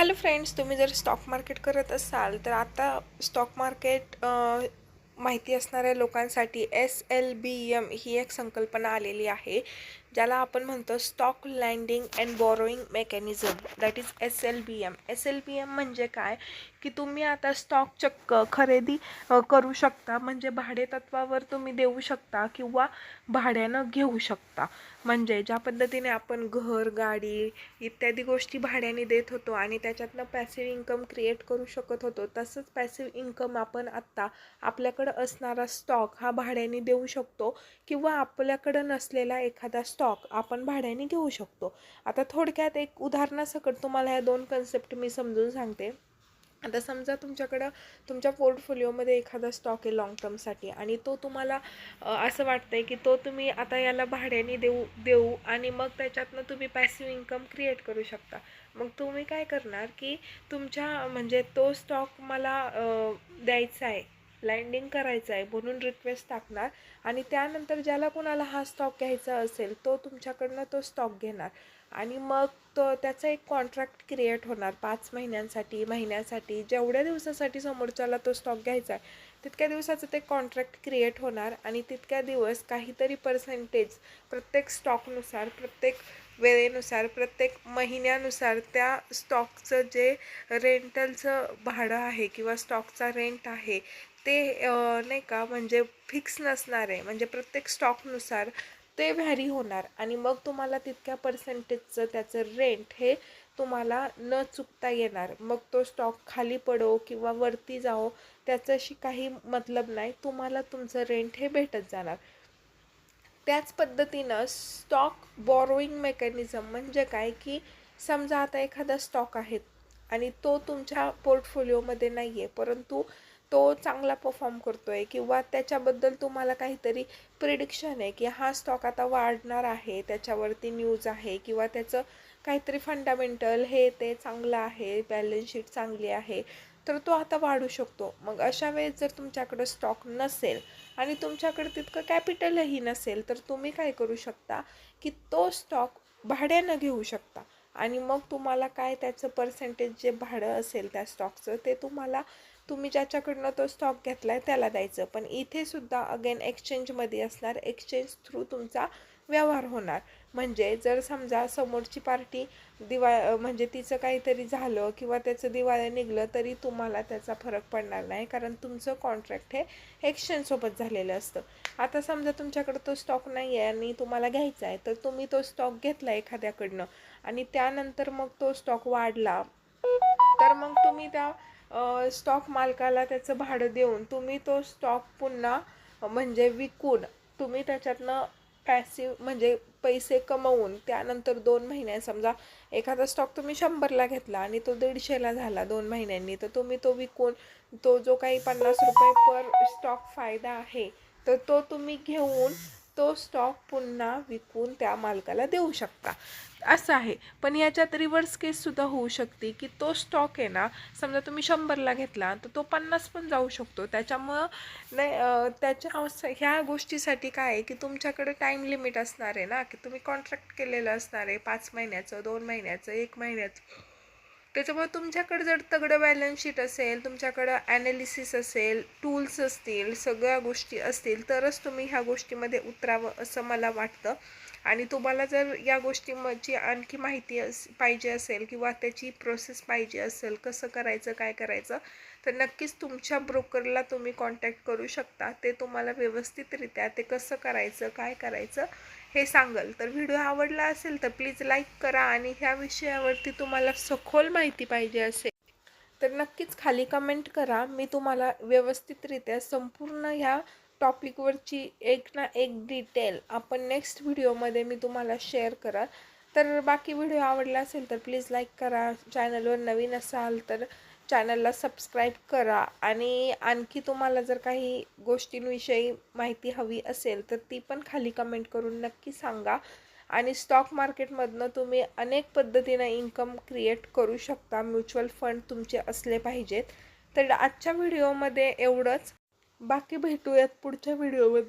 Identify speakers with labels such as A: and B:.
A: Hello friends तुम्ही जर stock market करत असाल तर आता स्टॉक मार्केट माहिती असणाऱ्या लोकांसाठी एस एल बी एम ही एक संकल्पना आलेली आहे ज्याला आपण म्हणतो stock lending and borrowing mechanism that is S L B M. S L B M म्हणजे काय? की तुम्ही आता स्टॉक चक्क खरेदी करू शकता. म्हणजे भाडेतत्वावर तुम्ही देऊ शकता किंवा भाड्यानं घेऊ शकता. म्हणजे ज्या पद्धतीने आपण घर गाडी इत्यादी गोष्टी भाड्याने देत होतो आणि त्याच्यातनं पॅसिव्ह इन्कम क्रिएट करू शकत होतो तसंच पॅसिव्ह इन्कम आपण आत्ता आपल्याकडं असणारा स्टॉक हा भाड्याने देऊ शकतो किंवा आपल्याकडं नसलेला एखादा स्टॉक आपण भाड्याने घेऊ शकतो. आता थोडक्यात एक उदाहरणासकट तुम्हाला ह्या दोन कन्सेप्ट मी समजून सांगते. आता समजा तुमच्याकडं तुमच्या पोर्टफोलिओमध्ये एखादा स्टॉक आहे लाँग टर्मसाठी आणि तो तुम्हाला असं वाटतं आहे की तो तुम्ही आता याला भाड्याने देऊ देऊ आणि मग त्याच्यातनं तुम्ही पॅसिव इन्कम क्रिएट करू शकता. मग तुम्ही काय करणार की तुमच्या म्हणजे तो स्टॉक मला द्यायचा आहे लँडिंग करायचं आहे म्हणून रिक्वेस्ट टाकणार आणि त्यानंतर ज्याला कोणाला हा स्टॉक घ्यायचा असेल तो तुमच्याकडनं तो स्टॉक घेणार. आणि मग तो त्याचा एक कॉन्ट्रॅक्ट क्रिएट होणार. पाच महिन्यांसाठी महिन्यासाठी जेवढ्या दिवसासाठी समोरच्याला तो स्टॉक घ्यायचा आहे तितक्या दिवसाचं ते कॉन्ट्रॅक्ट क्रिएट होणार आणि तितक्या दिवस काहीतरी पर्सेंटेज प्रत्येक स्टॉकनुसार प्रत्येक वेळेनुसार प्रत्येक महिन्यानुसार त्या स्टॉकचं जे रेंटलचं भाडं आहे किंवा स्टॉकचा रेंट आहे ते नाही का म्हणजे फिक्स नसणार आहे. म्हणजे प्रत्येक स्टॉकनुसार ते व्हॅरी होणार. आणि मग तुम्हाला तितक्या पर्सेंटेजचं त्याचं रेंट हे तुम्हाला न चुकता येणार. मग तो स्टॉक खाली पडो किंवा वरती जाओ त्याच्याशी काही मतलब नाही. तुम्हाला तुमचं रेंट हे भेटत जाणार. त्याच पद्धतीनं स्टॉक बॉरोईंग मेकॅनिझम म्हणजे काय? की समजा आता एखादा स्टॉक आहे आणि तो तुमच्या पोर्टफोलिओमध्ये नाही आहे परंतु तो चांगला परफॉर्म करतो आहे किंवा त्याच्याबद्दल तुम्हाला काहीतरी प्रिडिक्शन आहे की हा स्टॉक आता वाढणार आहे त्याच्यावरती न्यूज आहे किंवा त्याचं काहीतरी फंडामेंटल हे ते चांगलं आहे बॅलन्स शीट चांगली आहे तर तो आता वाढू शकतो. मग अशा वेळेस जर तुमच्याकडं स्टॉक नसेल आणि तुमच्याकडे तितकं कॅपिटलही नसेल तर तुम्ही काय करू शकता की तो स्टॉक भाड्यानं घेऊ शकता. आणि मग तुम्हाला काय त्याचं पर्सेंटेज जे भाडं असेल त्या स्टॉकचं ते तुम्हाला तुम्ही ज्याच्याकडनं तो स्टॉक घेतला आहे त्याला द्यायचं. पण इथे सुद्धा अगेन एक्सचेंजमध्ये असणार. एक्सचेंज थ्रू तुमचा व्यवहार होणार. म्हणजे जर समजा समोरची पार्टी दिवा म्हणजे तिचं काहीतरी झालं किंवा त्याचं दिवाळं निघलं तरी तुम्हाला त्याचा फरक पडणार नाही. कारण तुमचं कॉन्ट्रॅक्ट हे एक्सचेंजसोबत झालेलं असतं. आता समजा तुमच्याकडं तो स्टॉक नाही आहे आणि तुम्हाला घ्यायचा आहे तर तुम्ही तो स्टॉक घेतला एखाद्याकडनं आणि त्यानंतर मग तो स्टॉक वाढला तर मग तुम्ही त्या स्टॉक मालकाला त्याचं भाडं देऊन तुम्ही तो स्टॉक पुन्हा म्हणजे विकून तुम्ही त्याच्यातनं पॅसिव म्हणजे पैसे कमवून त्यानंतर दोन महिने समजा एखादा स्टॉक तुम्ही शंभरला घेतला आणि तो दीडशेला झाला दोन महिन्यांनी तर तुम्ही तो विकून तो जो काही पन्नास रुपये पर स्टॉक फायदा आहे तर तो तुम्ही घेऊन तो स्टॉक पुन्हा विकून त्या मालकाला देऊ शकता. असं आहे. पण याच्यात रिव्हर्स केससुद्धा होऊ शकते की तो स्टॉक आहे ना समजा तुम्ही शंभरला घेतला तर तो पन्नास पण जाऊ शकतो. त्याच्यामुळं नाही त्याच्या ह्या गोष्टीसाठी काय आहे की तुमच्याकडे टाईम लिमिट असणार आहे ना की तुम्ही कॉन्ट्रॅक्ट केलेलं असणार आहे पाच महिन्याचं दोन महिन्याचं एक महिन्याचं. त्याच्यामुळे तुमच्याकडे जर तगडं बॅलन्स शीट असेल तुमच्याकडं ॲनालिसिस असेल टूल्स असतील सगळ्या गोष्टी असतील तरच तुम्ही ह्या गोष्टीमध्ये उतरावं असं मला वाटतं. आणि तुम्हाला जर या गोष्टीची आणखी माहिती अस पाहिजे असेल किंवा त्याची प्रोसेस पाहिजे असेल कसं करायचं काय करायचं तर नक्कीच तुमच्या ब्रोकरला तुम्ही कॉन्टॅक्ट करू शकता. ते तुम्हाला व्यवस्थितरित्या ते कसं करायचं काय करायचं हे सांगल. तर व्हिडिओ आवडला असेल तर प्लीज लाईक करा आणि ह्या विषयावरती तुम्हाला सखोल माहिती पाहिजे असेल तर नक्कीच खाली कमेंट करा. मी तुम्हाला व्यवस्थितरित्या संपूर्ण ह्या टॉपिकवरची एक ना एक डिटेल आपण नेक्स्ट व्हिडिओमध्ये मी तुम्हाला शेअर करा तर बाकी व्हिडिओ आवडला असेल तर प्लीज लाईक करा. चॅनलवर नवीन असाल तर चॅनलला सबस्क्राईब करा आणि आणखी तुम्हाला जर काही गोष्टींविषयी माहिती हवी असेल तर ती पण खाली कमेंट करून नक्की सांगा. आणि स्टॉक मार्केटमधनं तुम्ही अनेक पद्धतीनं इन्कम क्रिएट करू शकता. म्युच्युअल फंड तुमचे असले पाहिजेत. तर आजच्या व्हिडिओमध्ये एवढंच. बाकी भेटूयात पुढच्या व्हिडिओमध्ये